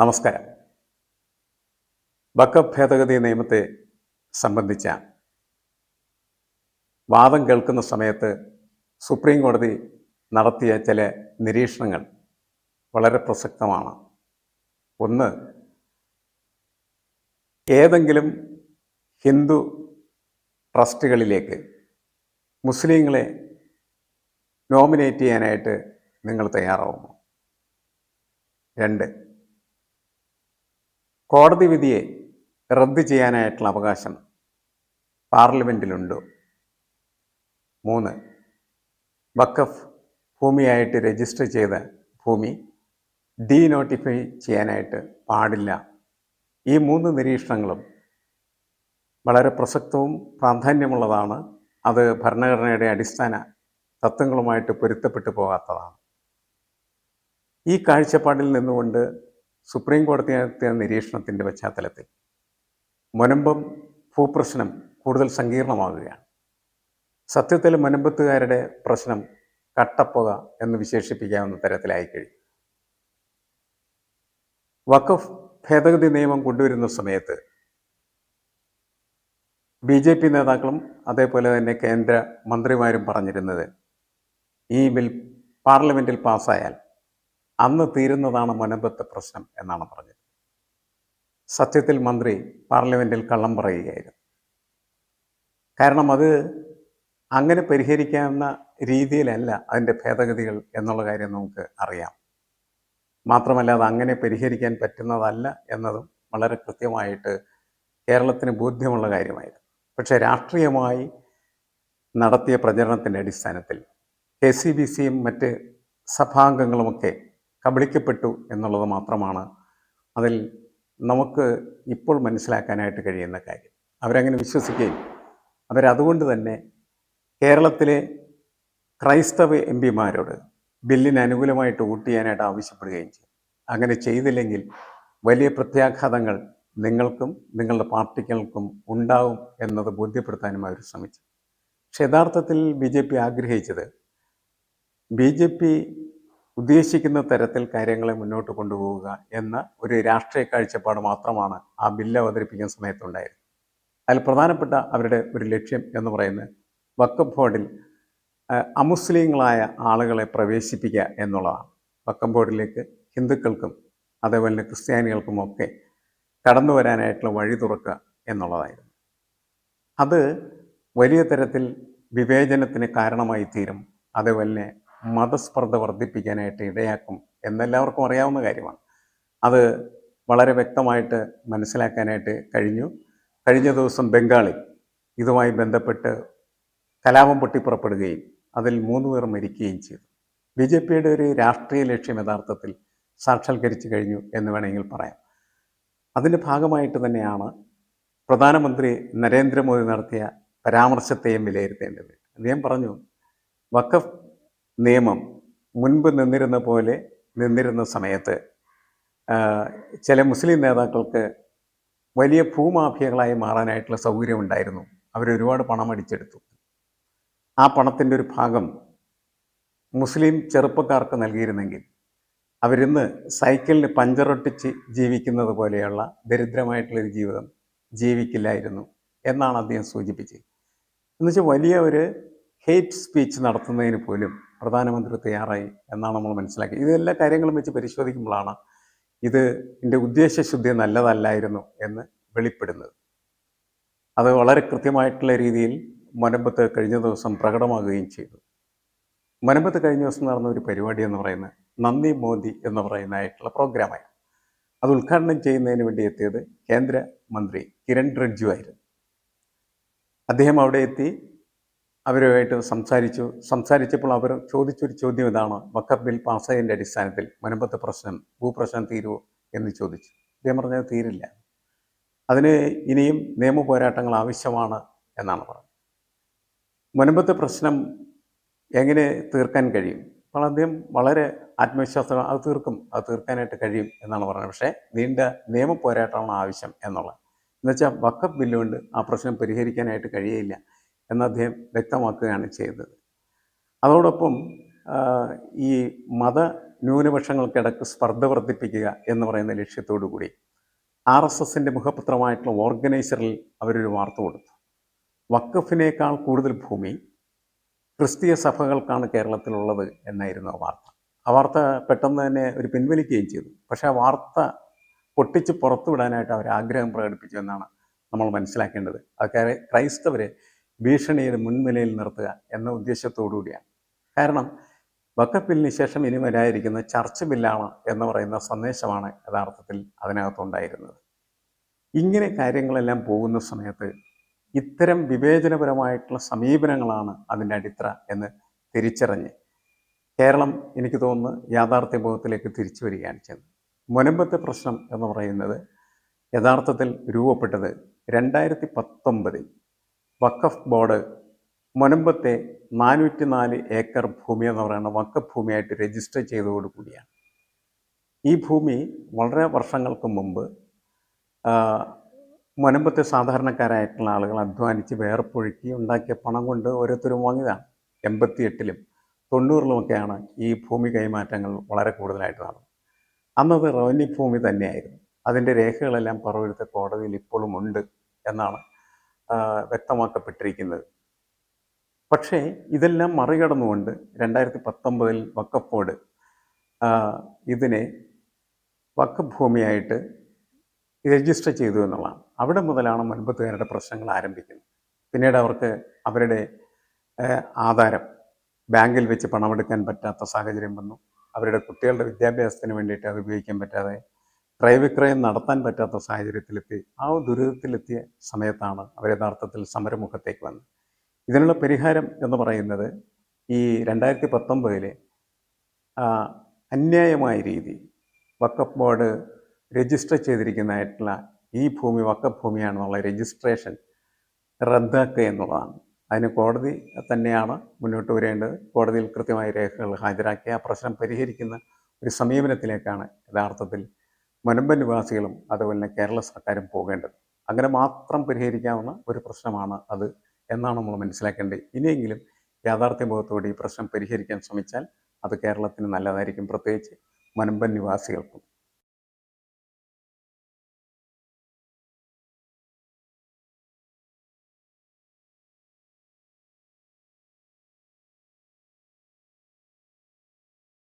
നമസ്കാരം. വക്കഫ് ഭേദഗതി നിയമത്തെ സംബന്ധിച്ച വാദം കേൾക്കുന്ന സമയത്ത് സുപ്രീം കോടതി നടത്തിയ ചില നിരീക്ഷണങ്ങൾ വളരെ പ്രസക്തമാണ്. ഒന്ന് ഏതെങ്കിലും ഹിന്ദു ട്രസ്റ്റുകളിലേക്ക് മുസ്ലിങ്ങളെ നോമിനേറ്റ് ചെയ്യാനായിട്ട് നിങ്ങൾ തയ്യാറാവുമോ? രണ്ട് കോടതി വിധിയെ റദ്ദ് ചെയ്യാനായിട്ടുള്ള അവകാശം പാർലമെന്റിലുണ്ടോ മൂന്ന് വക്കഫ് ഭൂമിയായിട്ട് രജിസ്റ്റർ ചെയ്ത ഭൂമി ഡീനോട്ടിഫൈ ചെയ്യാനായിട്ട് പാടില്ല. ഈ മൂന്ന് നിരീക്ഷണങ്ങളും വളരെ പ്രസക്തവും പ്രാധാന്യമുള്ളതാണ്. അത് ഭരണഘടനയുടെ അടിസ്ഥാന തത്വങ്ങളുമായിട്ട് പൊരുത്തപ്പെട്ടു പോകാത്തതാണ്. ഈ കാഴ്ചപ്പാടിൽ നിന്നുകൊണ്ട് സുപ്രീം കോടതി നടത്തിയ നിരീക്ഷണത്തിന്റെ പശ്ചാത്തലത്തിൽ മുനമ്പം ഭൂപ്രശ്നം കൂടുതൽ സങ്കീർണമാകുകയാണ്. സത്യത്തിൽ മുനമ്പത്തുകാരുടെ പ്രശ്നം കട്ടപ്പുക എന്ന് വിശേഷിപ്പിക്കാവുന്ന തരത്തിലായി കഴിഞ്ഞു വഖഫ് ഭേദഗതി നിയമം കൊണ്ടുവരുന്ന സമയത്ത് ബി ജെ പി നേതാക്കളും അതേപോലെ തന്നെ കേന്ദ്ര മന്ത്രിമാരും പറഞ്ഞിരുന്നത് ഈ ബിൽ പാർലമെന്റിൽ പാസ്സായാൽ അന്ന് തീരുന്നതാണ് മുനമ്പത്തെ പ്രശ്നം എന്നാണ് പറഞ്ഞത്. സത്യത്തിൽ മന്ത്രി പാർലമെന്റിൽ കള്ളം പറയുകയായിരുന്നു. കാരണം അത് അങ്ങനെ പരിഹരിക്കാവുന്ന രീതിയിലല്ല അതിന്റെ ഭേദഗതികൾ എന്നുള്ള കാര്യം നമുക്ക് അറിയാം. മാത്രമല്ല അത് അങ്ങനെ പരിഹരിക്കാൻ പറ്റുന്നതല്ല എന്നതും വളരെ കൃത്യമായിട്ട് കേരളത്തിന് ബോധ്യമുള്ള കാര്യമായിരുന്നു. പക്ഷേ രാഷ്ട്രീയമായി നടത്തിയ പ്രചരണത്തിന്റെ അടിസ്ഥാനത്തിൽ കെ സി ബി സിയും മറ്റ് സഭാംഗങ്ങളുമൊക്കെ കബളിക്കപ്പെട്ടു എന്നുള്ളത് മാത്രമാണ് അതിൽ നമുക്ക് ഇപ്പോൾ മനസ്സിലാക്കാനായിട്ട് കഴിയുന്ന കാര്യം. അവരങ്ങനെ വിശ്വസിക്കുകയും അവരതുകൊണ്ട് തന്നെ കേരളത്തിലെ ക്രൈസ്തവ എം പിമാരോട് ബില്ലിന് അനുകൂലമായിട്ട് വോട്ട് ചെയ്യാനായിട്ട് ആവശ്യപ്പെടുകയും ചെയ്യും അങ്ങനെ ചെയ്തില്ലെങ്കിൽ വലിയ പ്രത്യാഘാതങ്ങൾ നിങ്ങൾക്കും നിങ്ങളുടെ പാർട്ടികൾക്കും ഉണ്ടാവും എന്നത് ബോധ്യപ്പെടുത്താനും അവർ ശ്രമിച്ചു. പക്ഷെ യഥാർത്ഥത്തിൽ ബി ജെ പി ആഗ്രഹിച്ചത് ബി ജെ പി ഉദ്ദേശിക്കുന്ന തരത്തിൽ കാര്യങ്ങളെ മുന്നോട്ട് കൊണ്ടുപോവുക എന്ന ഒരു രാഷ്ട്രീയ കാഴ്ചപ്പാട് മാത്രമാണ് ആ ബില്ല് അവതരിപ്പിക്കുന്ന സമയത്തുണ്ടായിരുന്നത് അതിൽ പ്രധാനപ്പെട്ട അവരുടെ ഒരു ലക്ഷ്യം എന്ന് പറയുന്നത് വക്കഫ് ബോർഡിൽ അമുസ്ലിങ്ങളായ ആളുകളെ പ്രവേശിപ്പിക്കുക എന്നുള്ളതാണ്. വക്കം ബോർഡിലേക്ക് ഹിന്ദുക്കൾക്കും അതേപോലെ തന്നെ ക്രിസ്ത്യാനികൾക്കുമൊക്കെ കടന്നു വരാനായിട്ടുള്ള വഴി തുറക്കുക എന്നുള്ളതായിരുന്നു. അത് വലിയ തരത്തിൽ വിവേചനത്തിന് കാരണമായി തീരും. അതേപോലെ തന്നെ മതസ്പർദ്ധ വർദ്ധിപ്പിക്കാനായിട്ട് ഇടയാക്കും എന്നെല്ലാവർക്കും അറിയാവുന്ന കാര്യമാണ്. അത് വളരെ വ്യക്തമായിട്ട് മനസ്സിലാക്കാനായിട്ട് കഴിഞ്ഞു. കഴിഞ്ഞ ദിവസം ബംഗാളിൽ ഇതുമായി ബന്ധപ്പെട്ട് കലാപം പൊട്ടിപ്പുറപ്പെടുകയും അതിൽ മൂന്ന് പേർ മരിക്കുകയും ചെയ്തു. ബി ജെ പിയുടെ ഒരു രാഷ്ട്രീയ ലക്ഷ്യം യഥാർത്ഥത്തിൽ സാക്ഷാത്കരിച്ചു കഴിഞ്ഞു എന്ന് വേണമെങ്കിൽ പറയാം. അതിന്റെ ഭാഗമായിട്ട് തന്നെയാണ് പ്രധാനമന്ത്രി നരേന്ദ്രമോദി നടത്തിയ പരാമർശത്തെയും വിലയിരുത്തേണ്ടത്. അദ്ദേഹം പറഞ്ഞു വഖഫ് നിയമം മുൻപ് നിന്നിരുന്ന പോലെ നിന്നിരുന്ന സമയത്ത് ചില മുസ്ലിം നേതാക്കൾക്ക് വലിയ ഭൂമാഫിയകളായി മാറാനായിട്ടുള്ള സൗകര്യമുണ്ടായിരുന്നു. അവരൊരുപാട് പണം അടിച്ചെടുത്തു. ആ പണത്തിന്റെ ഒരു ഭാഗം മുസ്ലിം ചെറുപ്പക്കാർക്ക് നൽകിയിരുന്നെങ്കിൽ അവരിന്ന് സൈക്കിളിന് പഞ്ചറൊട്ടിച്ച് ജീവിക്കുന്നത് പോലെയുള്ള ദരിദ്രമായിട്ടുള്ളൊരു ജീവിതം ജീവിക്കില്ലായിരുന്നു എന്നാണ് അദ്ദേഹം സൂചിപ്പിച്ചത്. എന്നുവെച്ചാൽ വലിയ ഒരു ഹെയ്റ്റ് സ്പീച്ച് നടത്തുന്നതിന് പോലും പ്രധാനമന്ത്രി തയ്യാറായി എന്നാണ് നമ്മൾ മനസ്സിലാക്കിയത്. ഇതെല്ലാ കാര്യങ്ങളും വെച്ച് പരിശോധിക്കുമ്പോഴാണ് ഇത് എന്റെ ഉദ്ദേശശുദ്ധി നല്ലതല്ലായിരുന്നു എന്ന് വെളിപ്പെടുന്നത്. അത് വളരെ കൃത്യമായിട്ടുള്ള രീതിയിൽ മുനമ്പത്ത് കഴിഞ്ഞ ദിവസം പ്രകടമാകുകയും ചെയ്തു. മുനമ്പത്ത് കഴിഞ്ഞ ദിവസം നടന്ന ഒരു പരിപാടി എന്ന് പറയുന്നത് നന്ദി മോദി എന്ന് പറയുന്നതായിട്ടുള്ള പ്രോഗ്രാമായിരുന്നു. അത് ഉദ്ഘാടനം ചെയ്യുന്നതിന് വേണ്ടി എത്തിയത് കേന്ദ്ര മന്ത്രി കിരൺ റിഡ്ജു ആയിരുന്നു. അദ്ദേഹം അവിടെ എത്തി അവരുമായിട്ട് സംസാരിച്ചു. സംസാരിച്ചപ്പോൾ അവർ ചോദിച്ചൊരു ചോദ്യം ഇതാണ്. വക്കഫ് ബിൽ പാസ്സായതിന്റെ അടിസ്ഥാനത്തിൽ മുനമ്പത്തെ പ്രശ്നം ഭൂപ്രശ്നം തീരുമോ എന്ന് ചോദിച്ചു. അദ്ദേഹം പറഞ്ഞത് തീരില്ല. അതിന് ഇനിയും നിയമ പോരാട്ടങ്ങൾ ആവശ്യമാണ് എന്നാണ് പറഞ്ഞത്. മുനമ്പത്തെ പ്രശ്നം എങ്ങനെ തീർക്കാൻ കഴിയും? അപ്പോൾ അദ്ദേഹം വളരെ ആത്മവിശ്വാസം അത് തീർക്കും അത് തീർക്കാനായിട്ട് കഴിയും എന്നാണ് പറഞ്ഞത്. പക്ഷേ നീണ്ട നിയമ പോരാട്ടമാണ് ആവശ്യം എന്നുള്ളത്. എന്നുവെച്ചാൽ വക്കപ്പ് ബില്ലുകൊണ്ട് ആ പ്രശ്നം പരിഹരിക്കാനായിട്ട് കഴിയില്ല എന്ന് അദ്ദേഹം വ്യക്തമാക്കുകയാണ് ചെയ്തത്. അതോടൊപ്പം ഈ മത ന്യൂനപക്ഷങ്ങൾക്കിടക്ക് സ്പർദ്ധ വർദ്ധിപ്പിക്കുക എന്ന് പറയുന്ന ലക്ഷ്യത്തോടു കൂടി ആർ എസ് എസിന്റെ മുഖപത്രമായിട്ടുള്ള ഓർഗനൈസറിൽ അവരൊരു വാർത്ത കൊടുത്തു. വക്കഫിനേക്കാൾ കൂടുതൽ ഭൂമി ക്രിസ്തീയ സഭകൾക്കാണ് കേരളത്തിലുള്ളത് എന്നായിരുന്നു ആ വാർത്ത. ആ വാർത്ത പെട്ടെന്ന് തന്നെ ഒരു പിൻവലിക്കുകയും ചെയ്തു. പക്ഷേ ആ വാർത്ത പൊട്ടിച്ച് പുറത്തുവിടാനായിട്ട് അവർ ആഗ്രഹം പ്രകടിപ്പിച്ചു എന്നാണ് നമ്മൾ മനസ്സിലാക്കേണ്ടത്. അതൊക്കെ ക്രൈസ്തവരെ ഭീഷണിയുടെ മുൻനിലയിൽ നിർത്തുക എന്ന ഉദ്ദേശത്തോടുകൂടിയാണ്. കാരണം വക്കപ്പിലിന് ശേഷം ഇനി വരായിരിക്കുന്ന ചർച്ച് ബില്ലാണ് എന്ന് പറയുന്ന സന്ദേശമാണ് യഥാർത്ഥത്തിൽ അതിനകത്തുണ്ടായിരുന്നത്. ഇങ്ങനെ കാര്യങ്ങളെല്ലാം പോകുന്ന സമയത്ത് ഇത്തരം വിവേചനപരമായിട്ടുള്ള സമീപനങ്ങളാണ് അതിന്റെ അടിത്തറ എന്ന് തിരിച്ചറിഞ്ഞ് കേരളം എനിക്ക് തോന്നുന്നു യാഥാർത്ഥ്യബോധത്തിലേക്ക് തിരിച്ചു വരികയാണ് ചെയ്തത് മുനമ്പത്തെ പ്രശ്നം എന്ന് പറയുന്നത് യഥാർത്ഥത്തിൽ രൂപപ്പെട്ടത് രണ്ടായിരത്തി പത്തൊമ്പതിൽ വക്കഫ് ബോർഡ് മുനമ്പത്തെ നാനൂറ്റി നാല് ഏക്കർ ഭൂമി എന്ന് പറയുന്ന വക്കഫ് ഭൂമിയായിട്ട് രജിസ്റ്റർ ചെയ്തതോടുകൂടിയാണ് ഈ ഭൂമി വളരെ വർഷങ്ങൾക്ക് മുമ്പ് മുനമ്പത്തെ സാധാരണക്കാരായിട്ടുള്ള ആളുകൾ അധ്വാനിച്ച് വേർപ്പൊഴുക്കി ഉണ്ടാക്കിയ പണം കൊണ്ട് ഓരോരുത്തരും വാങ്ങിയതാണ്. എൺപത്തി എട്ടിലും തൊണ്ണൂറിലുമൊക്കെയാണ് ഈ ഭൂമി കൈമാറ്റങ്ങൾ വളരെ കൂടുതലായിട്ട് നടന്നത്. അന്നത് റവന്യൂ ഭൂമി തന്നെയായിരുന്നു. അതിന്റെ രേഖകളെല്ലാം പറവരുത്തെ കോടതിയിൽ ഇപ്പോഴും ഉണ്ട് എന്നാണ് വ്യക്തമാക്കപ്പെട്ടിരിക്കുന്നത്. പക്ഷേ ഇതെല്ലാം മറികടന്നുകൊണ്ട് രണ്ടായിരത്തി പത്തൊമ്പതിൽ വക്കഫ് ബോർഡ് ഇതിനെ വക്കഫ് ഭൂമിയായിട്ട് രജിസ്റ്റർ ചെയ്തു എന്നുള്ളതാണ്. അവിടെ മുതലാണ് മുൻപത്തുകാരുടെ പ്രശ്നങ്ങൾ ആരംഭിക്കുന്നത്. പിന്നീട് അവർക്ക് അവരുടെ ആധാരം ബാങ്കിൽ വെച്ച് പണമെടുക്കാൻ പറ്റാത്ത സാഹചര്യം വന്നു. അവരുടെ കുട്ടികളുടെ വിദ്യാഭ്യാസത്തിന് വേണ്ടിയിട്ട് അത് ഉപയോഗിക്കാൻ പറ്റാതെ ക്രയവിക്രയം നടത്താൻ പറ്റാത്ത സാഹചര്യത്തിലെത്തി ആ ദുരിതത്തിലെത്തിയ സമയത്താണ് അവർ യഥാർത്ഥത്തിൽ സമരമുഖത്തേക്ക് വന്നത്. ഇതിനുള്ള പരിഹാരം എന്ന് പറയുന്നത് ഈ രണ്ടായിരത്തി പത്തൊമ്പതിലെ അന്യായമായ രീതി വക്കഫ് ബോർഡ് രജിസ്റ്റർ ചെയ്തിരിക്കുന്നതായിട്ടുള്ള ഈ ഭൂമി വക്കഫ് ഭൂമിയാണെന്നുള്ള രജിസ്ട്രേഷൻ റദ്ദാക്കുക എന്നുള്ളതാണ്. അതിന് കോടതി തന്നെയാണ് മുന്നോട്ട് വരേണ്ടത്. കോടതിയിൽ കൃത്യമായ രേഖകൾ ഹാജരാക്കി ആ പ്രശ്നം പരിഹരിക്കുന്ന ഒരു സമീപനത്തിലേക്കാണ് യഥാർത്ഥത്തിൽ മുനമ്പൻ നിവാസികളും അതുപോലെ തന്നെ കേരള സർക്കാരും പോകേണ്ടത്. അങ്ങനെ മാത്രം പരിഹരിക്കാവുന്ന ഒരു പ്രശ്നമാണ് അത് എന്നാണ് നമ്മൾ മനസ്സിലാക്കേണ്ടത്. ഇനിയെങ്കിലും യാഥാർത്ഥ്യബോധത്തോടെ ഈ പ്രശ്നം പരിഹരിക്കാൻ ശ്രമിച്ചാൽ അത് കേരളത്തിന് നല്ലതായിരിക്കും. പ്രത്യേകിച്ച് മലമ്പൻ നിവാസികൾക്കും.